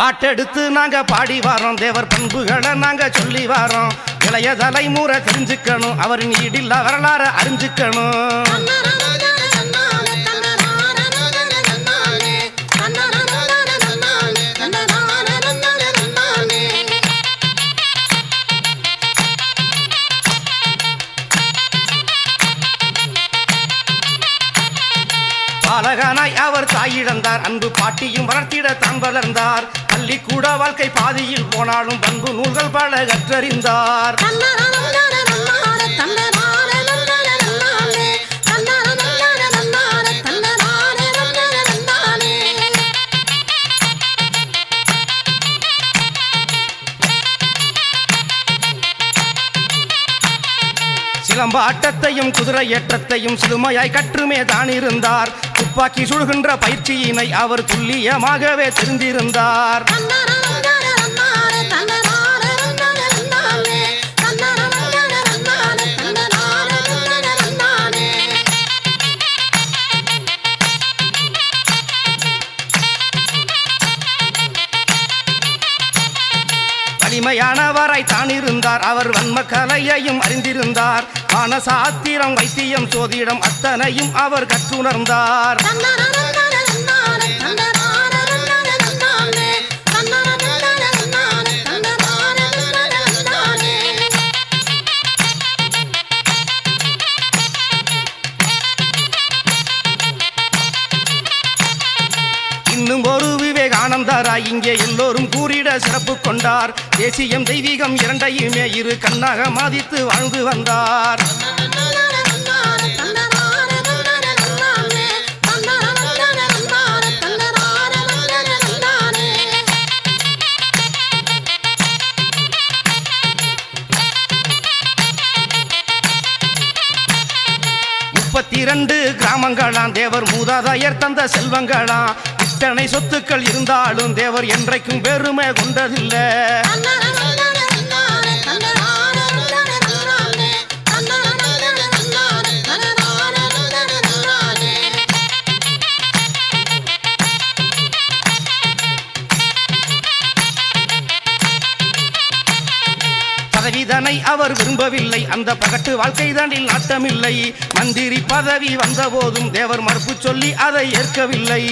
பாட்டெடுத்து நாங்க பாடி வாரோம். தேவர் பண்புகளை நாங்க சொல்லி வாரோம். இளைய தலைமுறை தெரிஞ்சுக்கணும். அவரின் ஈடில் வரலாறு அறிஞ்சுக்கணும். பாலகனாய் இழந்தார். அன்பு பாட்டியும் வளர்த்திட தான் வளர்ந்தார். பள்ளிக்கூட வாழ்க்கை பாதியில் போனாலும் பண்பு நூல்கள் பல கற்றறிந்தார். சிலம்பாட்டத்தையும் குதிரை ஏற்றத்தையும் சிலுமையாய் கற்றுமே தான் இருந்தார் துப்பாக்கி சுடுகின்ற பயிற்சியினை அவர் துல்லியமாகவே தெரிந்திருந்தார். வலிமையானவராய் தான் இருந்தார் அவர் வன்ம கலையையும் அறிந்திருந்தார். மனசாத்திரம் வைத்தியம் சோதிடம் அத்தனையும் அவர் கற்றுணர்ந்தார். இன்னும் ஒரு விவேகானந்தாரா இங்கே எல்லோரும் கூறி சிறப்பு கொண்டார். தேசியம் தெய்வீகம் இரண்டையுமே இரு கண்ணாக மதித்து வாழ்ந்து வந்தார். முப்பத்தி இரண்டு கிராமங்களாம் தேவர் மூதாதையர் தந்த செல்வங்களாம். இத்தனை சொத்துக்கள் இருந்தாலும் தேவர் என்றைக்கும் பெருமை கொண்டதில்லை. அவர் விரும்பவில்லை. அந்த பகட்டு வாழ்க்கை தாண்டில் நாட்டமில்லை. மந்திரி பதவி வந்தபோதும் தேவர் மறுப்பு சொல்லி அதை ஏற்கவில்லை.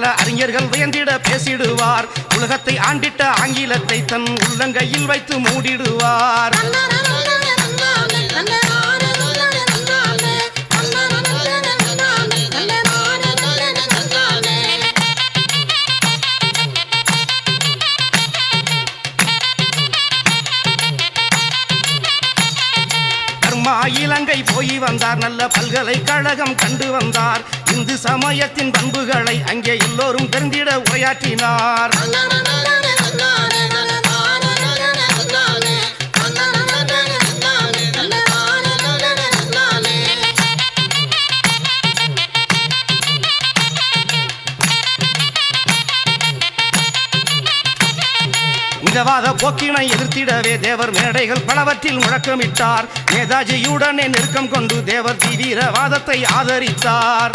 பல அறிஞர்கள் வியந்திட பேசிடுவார். உலகத்தை ஆண்டிட்ட ஆங்கிலத்தை தன் உள்ளங்கையில் வைத்து மூடிடுவார். இலங்கை போய் வந்தார். நல்ல பல்கலைக்கழகம் கண்டு வந்தார். இந்து சமயத்தின் பண்புகளை அங்கே எல்லோரும் தெரிந்திட உரையாற்றினார். போக்கினை எதிர்த்திடவே தேவர் மேடைகள் பலவற்றில் முழக்கமிட்டார். நேதாஜியுடனே நெருக்கம் கொண்டு தேவர் தீவிரவாதத்தை ஆதரித்தார்.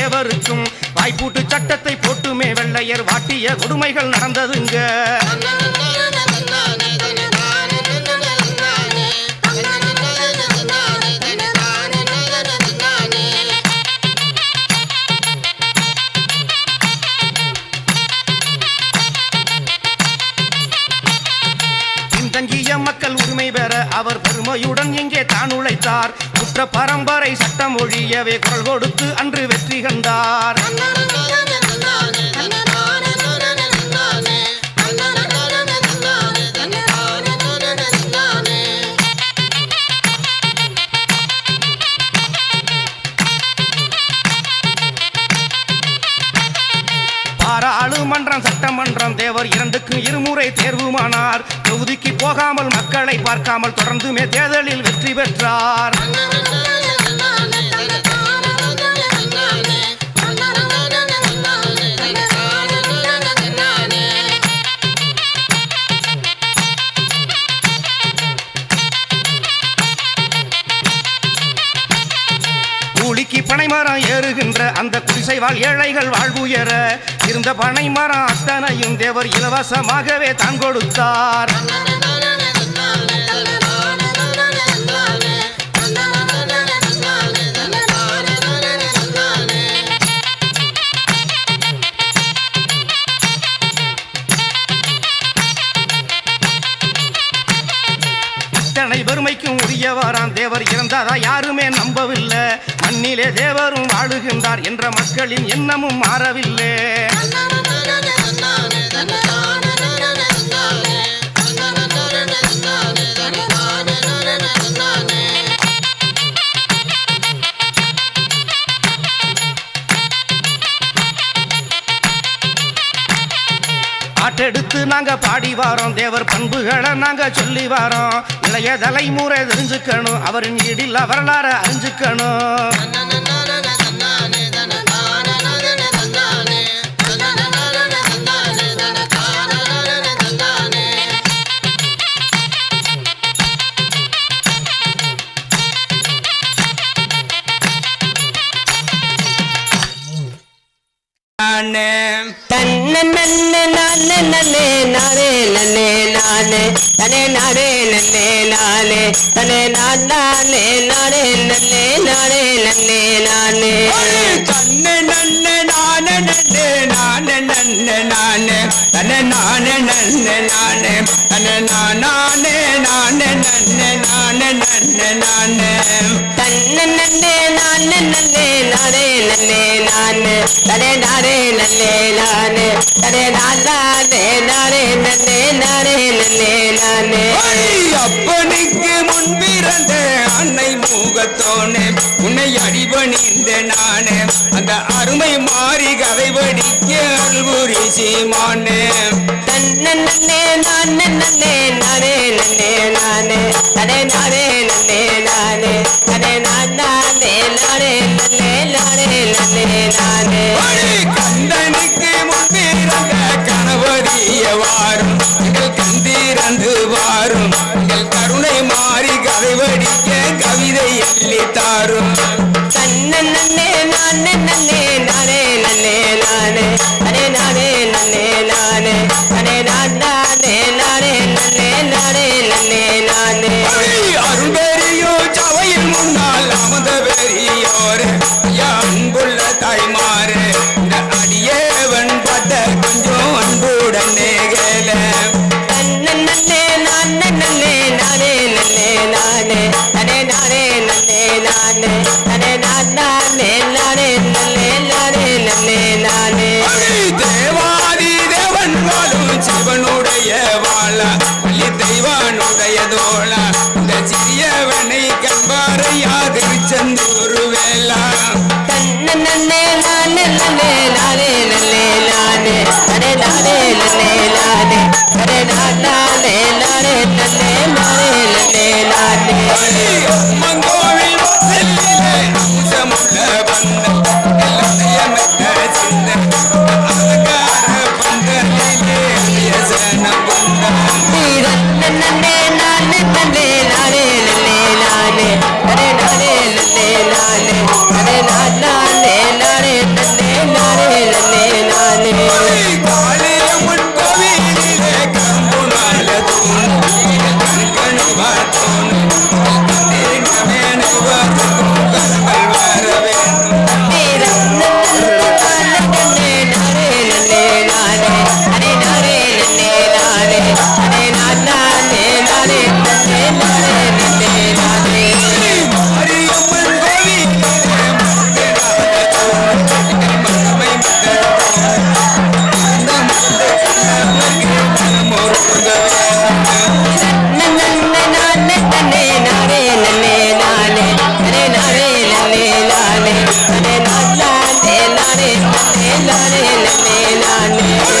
எவருக்கும் வாய்ப்பூட்டு சட்டத்தை போட்டுமே வெள்ளையர் வாட்டிய கொடுமைகள் நடந்ததுங்க மக்கள் அவர் பெருமையுடன் இங்கே தான் உழைத்தார். குற்ற பரம்பரை சட்டம் ஒழியவே குரல் கொடுத்து அன்று வெற்றி கண்டார். தேர்தலுக்கு இருமுறை தேர்வுமானார். தொகுதிக்கு போகாமல் மக்களை பார்க்காமல் தொடர்ந்துமே தேர்தலில் வெற்றி பெற்றார். அந்த குடிசை வாழ் ஏழைகள் வாழ்வுயர இருந்த பனைமரம் அத்தனையும் தேவர் இலவசமாகவே தான் கொடுத்தார். இத்தனை பெருமைக்கும் தேவர் இறந்ததா யார்? மண்ணிலே தேவரும் வாழுகின்றார் என்ற மக்களின் எண்ணமும் மாறவில்லை. நாங்க பாடி வாரோம். தேவர் பண்புகளை நாங்க சொல்லி வாரோம். இளைய தலைமுறை தெரிஞ்சுக்கணும். அவரின் இடில் வரலாறு அறிஞ்சுக்கணும். நானே. தன்ன நன்ன நானே நன்னே நானே நன்னே நானே. தனே நானே நன்னே நானே. தனே நான் நானே நானே நன்னே நானே நன்னே நானே. தன்னை நன்ன நானே நன்னே நானே நன்ன நானே. தன்னை நானே நன்ன நானே நானே. நன்ன நானே நன்ன நானே தன்ன நன்னே நானே நன்னே நானே நன்னே நானே தனே நானே நன்னே நானே தனே நானே நானே நன்னே நானே நன்னே நானே அப்பனுக்கு முன்பிறந்த அன்னை முகத்தோனே உன்னை அடிபணிந்த நானே அந்த அருமை மாறி கதை படிக்க அல்புரி சீமானே தன்ன நன்னே நான் நன்னே நானே நன்னே தந்தீரந்து வாரும். எங்கள் கருணை மாறி கதை வடிக்க கவிதை எள்ளி தாரும். தன்னே நன்னே நானே நன்னே நானே நன்னே நானே அனே நானே நன்னே நானே அனே நானே நானே நன்னே நானே நன்னே நானே. அருள் பெரியோ சவையில் முன்னால் அமர்ந்த பெரியோரே.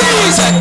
reason